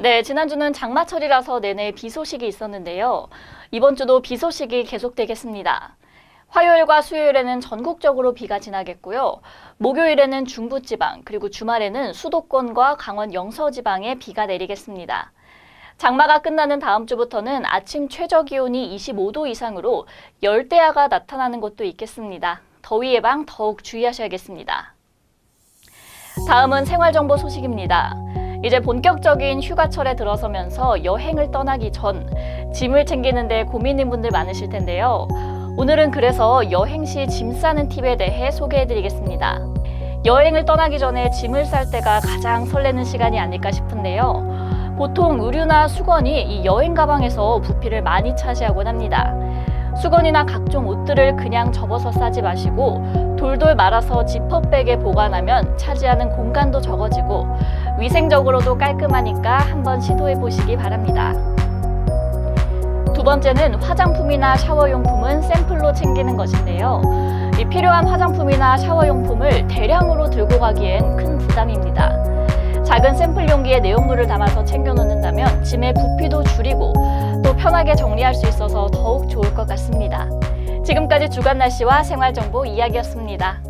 네, 지난주는 장마철이라서 내내 비 소식이 있었는데요. 이번 주도 비 소식이 계속되겠습니다. 화요일과 수요일에는 전국적으로 비가 지나겠고요. 목요일에는 중부지방, 그리고 주말에는 수도권과 강원 영서지방에 비가 내리겠습니다. 장마가 끝나는 다음 주부터는 아침 최저 기온이 25도 이상으로 열대야가 나타나는 곳도 있겠습니다. 더위 예방 더욱 주의하셔야겠습니다. 다음은 생활정보 소식입니다. 이제 본격적인 휴가철에 들어서면서 여행을 떠나기 전 짐을 챙기는데 고민인 분들 많으실 텐데요. 오늘은 그래서 여행 시 짐 싸는 팁에 대해 소개해 드리겠습니다. 여행을 떠나기 전에 짐을 쌀 때가 가장 설레는 시간이 아닐까 싶은데요. 보통 의류나 수건이 이 여행 가방에서 부피를 많이 차지하곤 합니다. 수건이나 각종 옷들을 그냥 접어서 싸지 마시고 돌돌 말아서 지퍼백에 보관하면 차지하는 공간도 적어지고 위생적으로도 깔끔하니까 한번 시도해 보시기 바랍니다. 두 번째는 화장품이나 샤워용품은 샘플로 챙기는 것인데요. 이 필요한 화장품이나 샤워용품을 대량으로 들고 가기엔 큰 부담입니다. 작은 샘플 용기에 내용물을 담아서 챙겨 놓는다면 짐의 부피도 줄이고 또 편하게 정리할 수 있어서 더욱 좋을 것 같습니다. 지금까지 주간 날씨와 생활 정보 이야기였습니다.